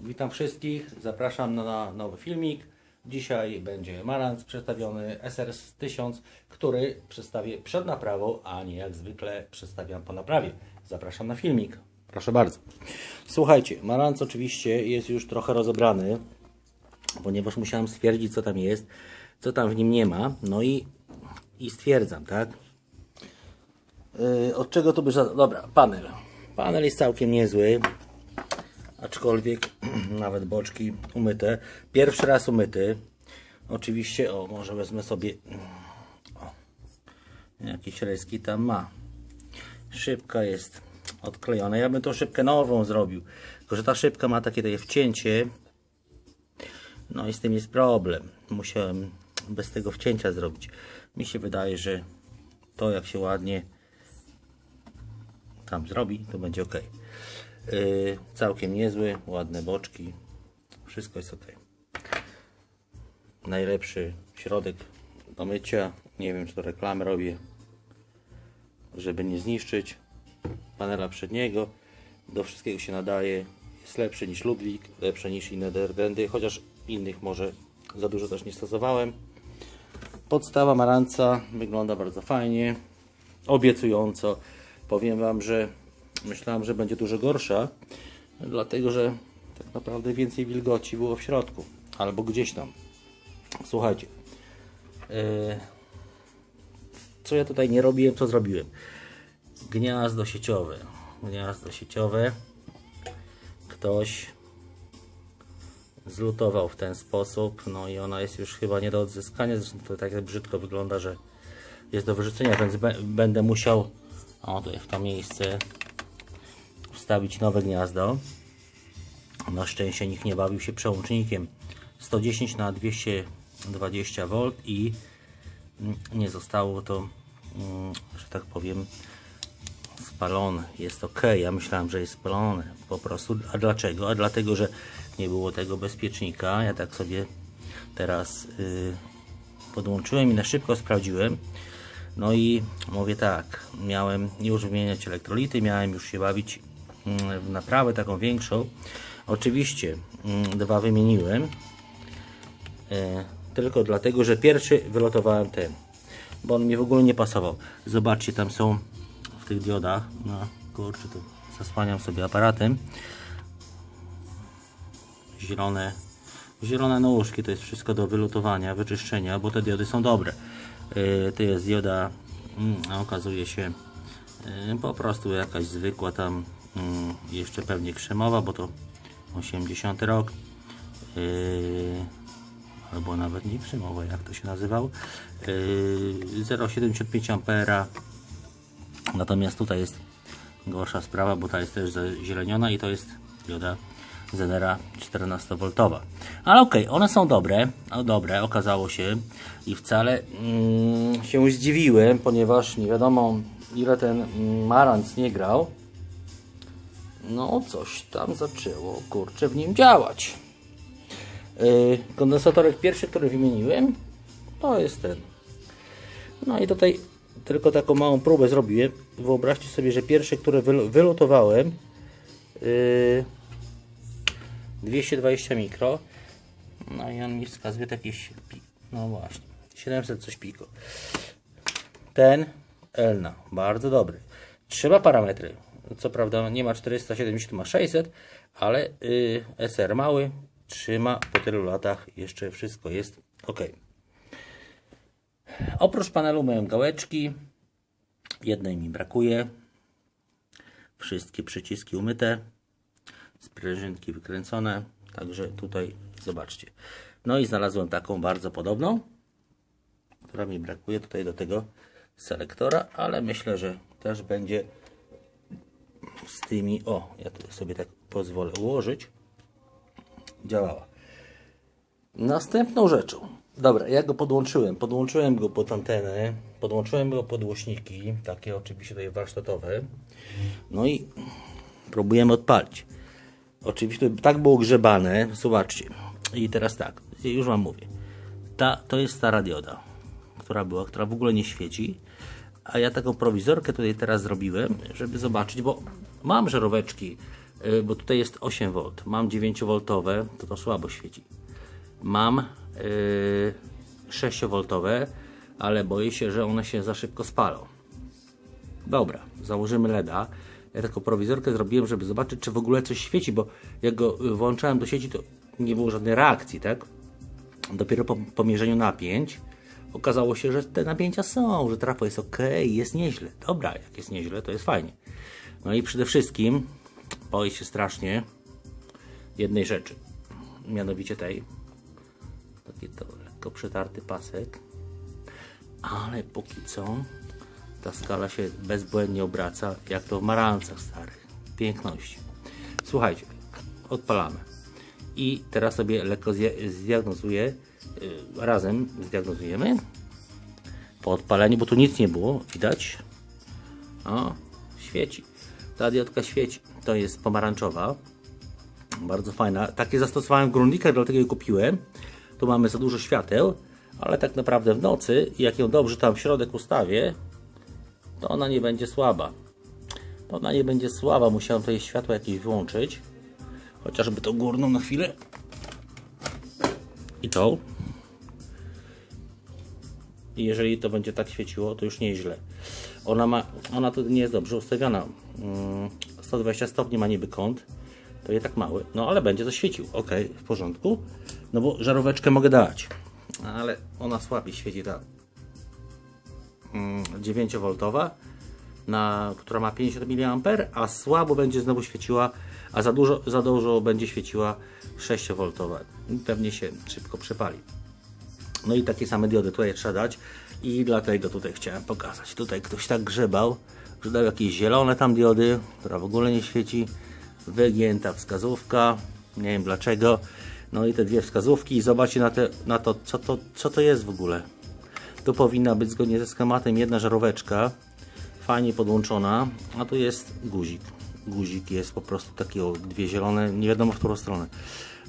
Witam wszystkich, zapraszam na nowy filmik. Dzisiaj będzie Marantz przedstawiony SRS 1000, który przedstawię przed naprawą, a nie jak zwykle przedstawiam po naprawie. Zapraszam na filmik. Proszę bardzo. Słuchajcie, Marantz oczywiście jest już trochę rozebrany, ponieważ musiałem stwierdzić co tam jest, co tam w nim nie ma. No i, i stwierdzam, tak? Yy, od czego to by... Dobra, panel. Panel jest całkiem niezły aczkolwiek nawet boczki umyte. Pierwszy raz umyty. Oczywiście, o, może wezmę sobie o, jakieś rejski tam ma. Szybka jest odklejona. Ja bym tą szybkę nową zrobił. Tylko, że ta szybka ma takie tutaj wcięcie. No i z tym jest problem. Musiałem bez tego wcięcia zrobić. Mi się wydaje, że to jak się ładnie tam zrobi, to będzie ok. Yy, całkiem niezły, ładne boczki, wszystko jest ok. Najlepszy środek do mycia. Nie wiem, czy to reklamę robię, żeby nie zniszczyć panela przedniego. Do wszystkiego się nadaje. Jest lepszy niż Ludwik, lepszy niż inne detergenty, chociaż innych może za dużo też nie stosowałem. Podstawa maranca wygląda bardzo fajnie, obiecująco. Powiem Wam, że myślałem, że będzie dużo gorsza, dlatego że tak naprawdę więcej wilgoci było w środku, albo gdzieś tam. Słuchajcie, yy, co ja tutaj nie robiłem, co zrobiłem? Gniazdo sieciowe. Gniazdo sieciowe. Ktoś zlutował w ten sposób, no i ona jest już chyba nie do odzyskania. Zresztą to tak brzydko wygląda, że jest do wyrzucenia, więc będę musiał o, tutaj w to miejsce wstawić nowe gniazdo. Na szczęście nikt nie bawił się przełącznikiem 110 na 220 V i mm, nie zostało to, mm, że tak powiem, spalone. Jest ok. Ja myślałem, że jest spalone po prostu. A dlaczego? A dlatego, że nie było tego bezpiecznika. Ja tak sobie teraz yy, podłączyłem i na szybko sprawdziłem. No i mówię tak, miałem już wymieniać elektrolity, miałem już się bawić w naprawę taką większą. Oczywiście mm, dwa wymieniłem, e, tylko dlatego, że pierwszy wylotowałem ten, bo on mi w ogóle nie pasował. Zobaczcie, tam są w tych diodach, no kurczę, to zasłaniam sobie aparatem, zielone zielone nóżki, to jest wszystko do wylutowania, wyczyszczenia, bo te diody są dobre. Yy, to jest dioda, mm, a okazuje się yy, po prostu jakaś zwykła tam, mm, jeszcze pewnie krzemowa, bo to 80 rok. Yy, albo nawet nie krzemowa, jak to się nazywał. Yy, 0,75 ampera. Natomiast tutaj jest gorsza sprawa, bo ta jest też zazieleniona i to jest dioda Zenera 14V. Ale okej, one są dobre, no dobre, okazało się i wcale mm, się zdziwiłem, ponieważ nie wiadomo ile ten mm, Marantz nie grał. No coś tam zaczęło, kurczę, w nim działać. Yy, kondensatorek pierwszy, który wymieniłem, to jest ten. No i tutaj tylko taką małą próbę zrobiłem. Wyobraźcie sobie, że pierwszy, który yy, 220 mikro. No i on mi wskazuje jakieś, no właśnie, 700 coś piko. Ten Elna, bardzo dobry. Trzyma parametry. Co prawda nie ma 470, ma 600, ale y, SR mały trzyma po tylu latach jeszcze wszystko jest ok. Oprócz panelu mają gałeczki. Jednej mi brakuje. Wszystkie przyciski umyte sprężynki wykręcone. Także tutaj zobaczcie. No i znalazłem taką bardzo podobną, która mi brakuje tutaj do tego selektora, ale myślę, że też będzie z tymi, o, ja sobie tak pozwolę ułożyć, działała. Następną rzeczą, dobra, ja go podłączyłem, podłączyłem go pod antenę, podłączyłem go pod głośniki, takie oczywiście tutaj warsztatowe, no i próbujemy odpalić. Oczywiście tak było grzebane, zobaczcie. I teraz tak, już Wam mówię. Ta, to jest stara dioda, która była, która w ogóle nie świeci. A ja taką prowizorkę tutaj teraz zrobiłem, żeby zobaczyć, bo mam żaróweczki y, bo tutaj jest 8V. Mam 9V, to to słabo świeci. Mam yy, 6V, ale boję się, że one się za szybko spalą. Dobra, założymy LEDa. Ja taką prowizorkę zrobiłem, żeby zobaczyć, czy w ogóle coś świeci, bo jak go y, włączałem do sieci, to nie było żadnej reakcji, tak? Dopiero po, po mierzeniu napięć okazało się, że te napięcia są, że trafo jest ok, jest nieźle. Dobra, jak jest nieźle, to jest fajnie. No i przede wszystkim boję się strasznie jednej rzeczy, mianowicie tej. Taki to lekko przetarty pasek, ale póki co ta skala się bezbłędnie obraca, jak to w marancach starych. Piękności. Słuchajcie, odpalamy. I teraz sobie lekko zdia- zdiagnozuję, razem zdiagnozujemy po odpaleniu, bo tu nic nie było, widać. O, świeci. Ta diodka świeci. To jest pomarańczowa. Bardzo fajna. Takie zastosowałem w dlatego ją kupiłem. Tu mamy za dużo świateł, ale tak naprawdę w nocy, jak ją dobrze tam w środek ustawię, to ona nie będzie słaba. To ona nie będzie słaba. Musiałem tutaj światło jakieś wyłączyć. Chociażby tą górną na chwilę. I tą. I jeżeli to będzie tak świeciło, to już nieźle. Ona ma, ona tu nie jest dobrze ustawiona. Mm, 120 stopni ma niby kąt. To jest tak mały. No ale będzie to świecił. Ok, w porządku. No bo żaróweczkę mogę dać. Ale ona słabiej świeci ta 9V, na, która ma 50 mA, a słabo będzie znowu świeciła, a za dużo, za dużo będzie świeciła 6V. I Pewnie się szybko przepali. No i takie same diody tutaj trzeba dać i dlatego tutaj chciałem pokazać. Tutaj ktoś tak grzebał, że dał jakieś zielone tam diody, która w ogóle nie świeci, wygięta wskazówka, nie wiem dlaczego. No i te dwie wskazówki i zobaczcie na, te, na to, co to, co to jest w ogóle. Tu powinna być zgodnie ze schematem jedna żaróweczka, fajnie podłączona, a tu jest guzik. Guzik jest po prostu taki o dwie zielone, nie wiadomo w którą stronę.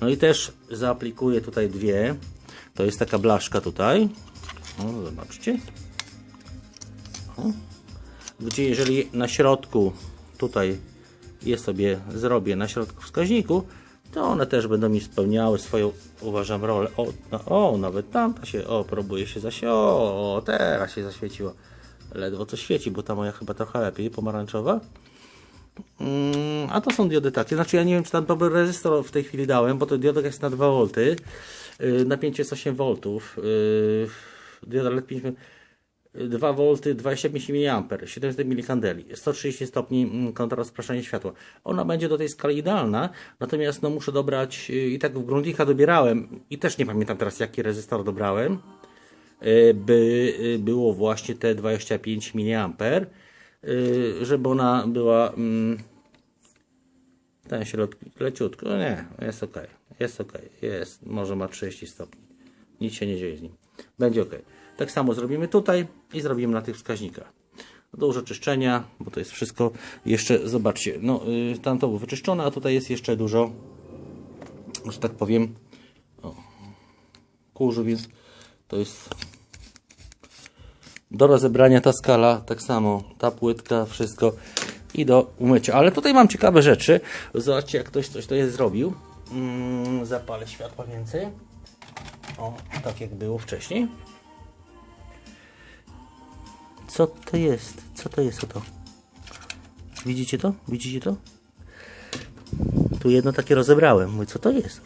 No i też zaaplikuję tutaj dwie. To jest taka blaszka tutaj. O, zobaczcie. O. Gdzie jeżeli na środku tutaj je sobie zrobię na środku wskaźniku, to one też będą mi spełniały swoją, uważam, rolę. O, no, o nawet tamta się, o, próbuje się zaś, o, teraz się zaświeciło. Ledwo to świeci, bo ta moja chyba trochę lepiej, pomarańczowa. Mm, a to są diody takie, znaczy ja nie wiem, czy tam dobry rezystor w tej chwili dałem, bo to dioda jest na 2 V, yy, napięcie jest 8 V, dioda LED 5 2 V 25 mA, 700 mA, 130 stopni mm, kontra rozpraszanie światła. Ona będzie do tej skali idealna, natomiast no muszę dobrać, yy, i tak w Grundika dobierałem, i też nie pamiętam teraz jaki rezystor dobrałem, by yy, było właśnie te 25 mA, yy, żeby ona była mm, ten środek leciutko, no nie, jest ok, jest ok, jest, może ma 30 stopni, nic się nie dzieje z nim, będzie ok. Tak samo zrobimy tutaj i zrobimy na tych wskaźnikach. Do czyszczenia, bo to jest wszystko jeszcze, zobaczcie, no yy, tam to było wyczyszczone, a tutaj jest jeszcze dużo, że tak powiem, o, kurzu, więc to jest do rozebrania ta skala, tak samo ta płytka, wszystko i do umycia. Ale tutaj mam ciekawe rzeczy. Zobaczcie, jak ktoś coś jest zrobił. Mm, zapalę światła więcej. O, tak jak było wcześniej. Co to jest? Co to jest to? Widzicie to? Widzicie to? Tu jedno takie rozebrałem. Mówię, co to jest?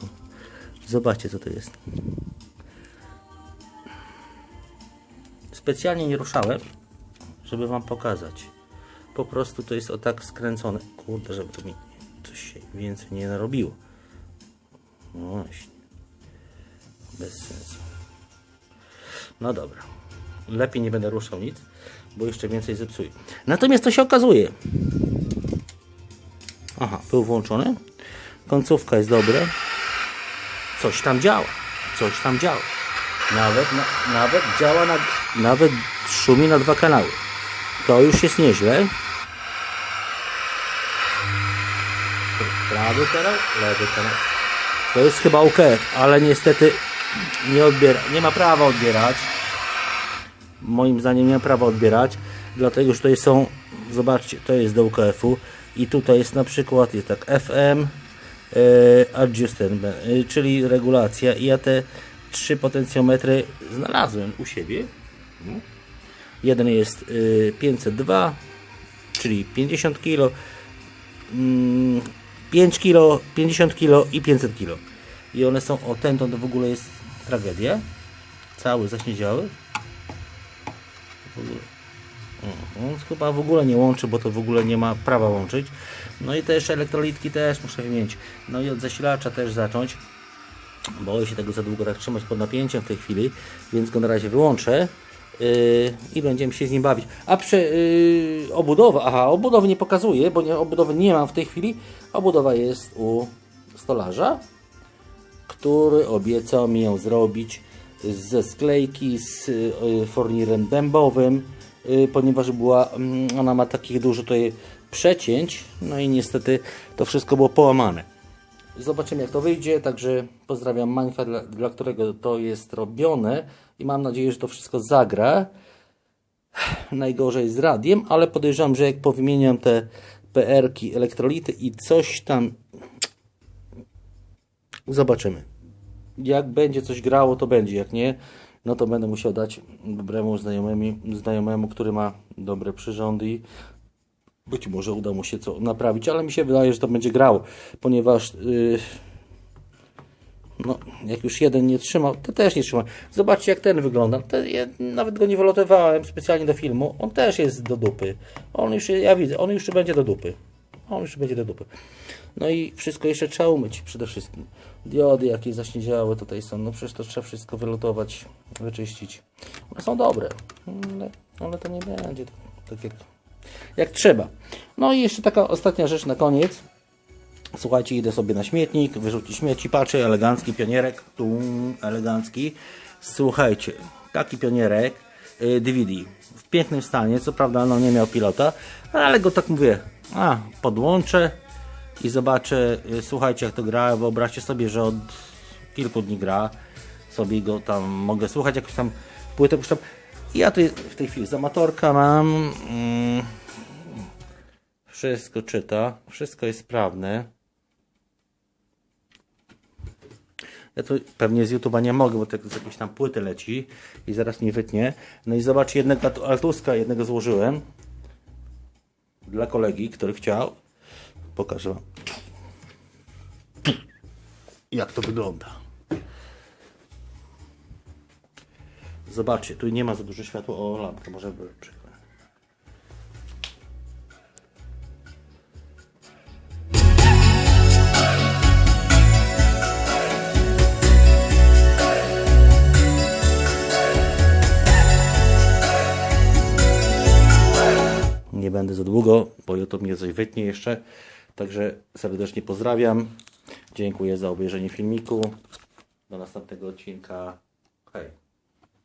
Zobaczcie, co to jest. Specjalnie nie ruszałem, żeby Wam pokazać. Po prostu to jest o tak skręcone. Kurde, żeby to mi coś się więcej nie narobiło. Właśnie. Bez sensu. No dobra. Lepiej nie będę ruszał nic, bo jeszcze więcej zepsuję. Natomiast to się okazuje. Aha, był włączony. Końcówka jest dobra. Coś tam działa. Coś tam działa. Nawet, na, nawet działa na, nawet szumi na dwa kanały. To już jest nieźle. Prawy kanał, lewy kanał. To jest chyba OK, ale niestety nie odbiera, nie ma prawa odbierać. Moim zdaniem nie ma prawa odbierać, dlatego że tutaj są, zobaczcie, to jest do UKF-u i tutaj jest na przykład, jest tak FM, adjustment, e, czyli regulacja. I ja te trzy potencjometry znalazłem u siebie. Jeden jest y, 502, czyli 50 kg, 5 kg, 50 kg i 500 kg. I one są, o ten to w ogóle jest tragedia. Cały zaśniedziały. W. O, on chyba w ogóle nie łączy, bo to w ogóle nie ma prawa łączyć. No i też elektrolitki też muszę wymienić. No i od zasilacza też zacząć. Boję się tego za długo tak trzymać pod napięciem w tej chwili, więc go na razie wyłączę. Yy, i będziemy się z nim bawić. A przy yy, obudowa, aha, obudowy nie pokazuję, bo nie, obudowy nie mam w tej chwili. Obudowa jest u stolarza, który obiecał mi ją zrobić ze sklejki z yy, fornirem dębowym, yy, ponieważ była, mm, ona ma takich dużo tutaj przecięć, no i niestety to wszystko było połamane. Zobaczymy jak to wyjdzie, także pozdrawiam Mańka, dla, dla którego to jest robione i mam nadzieję, że to wszystko zagra. Najgorzej z radiem, ale podejrzewam, że jak powymieniam te PR-ki, elektrolity i coś tam zobaczymy. Jak będzie coś grało, to będzie, jak nie, no to będę musiał dać dobremu znajomemu, znajomemu który ma dobre przyrządy być może uda mu się co naprawić, ale mi się wydaje, że to będzie grało, ponieważ yy, no, jak już jeden nie trzymał, to też nie trzyma. Zobaczcie jak ten wygląda. Ten, ja nawet go nie wylotowałem specjalnie do filmu. On też jest do dupy. On już, ja widzę, on już będzie do dupy. On już będzie do dupy. No i wszystko jeszcze trzeba umyć przede wszystkim. Diody jakie zaśniedziałe tutaj są. No przecież to trzeba wszystko wylotować, wyczyścić. One są dobre, ale, ale to nie będzie tak jak, jak trzeba. No i jeszcze taka ostatnia rzecz na koniec. Słuchajcie, idę sobie na śmietnik, wyrzucić śmieci, patrzę, elegancki pionierek, tu elegancki. Słuchajcie, taki pionierek y, DVD w pięknym stanie, co prawda no nie miał pilota, ale go tak mówię, a podłączę i zobaczę, y, słuchajcie jak to gra, wyobraźcie sobie, że od kilku dni gra, sobie go tam mogę słuchać, jakąś tam płytę puszczam. Ja tu w tej chwili z amatorka mam, mm, wszystko czyta, wszystko jest sprawne. Ja tu pewnie z YouTube'a nie mogę, bo to z jakiejś tam płyty leci i zaraz mi wytnie. No i zobaczcie, jednego Altuska jednego złożyłem dla kolegi, który chciał. Pokażę Wam, jak to wygląda. Zobaczcie, tu nie ma za dużo światła. O, lampkę może by przykład. Nie będę za długo, bo YouTube mnie coś wytnie jeszcze. Także serdecznie pozdrawiam. Dziękuję za obejrzenie filmiku. Do następnego odcinka. Hej.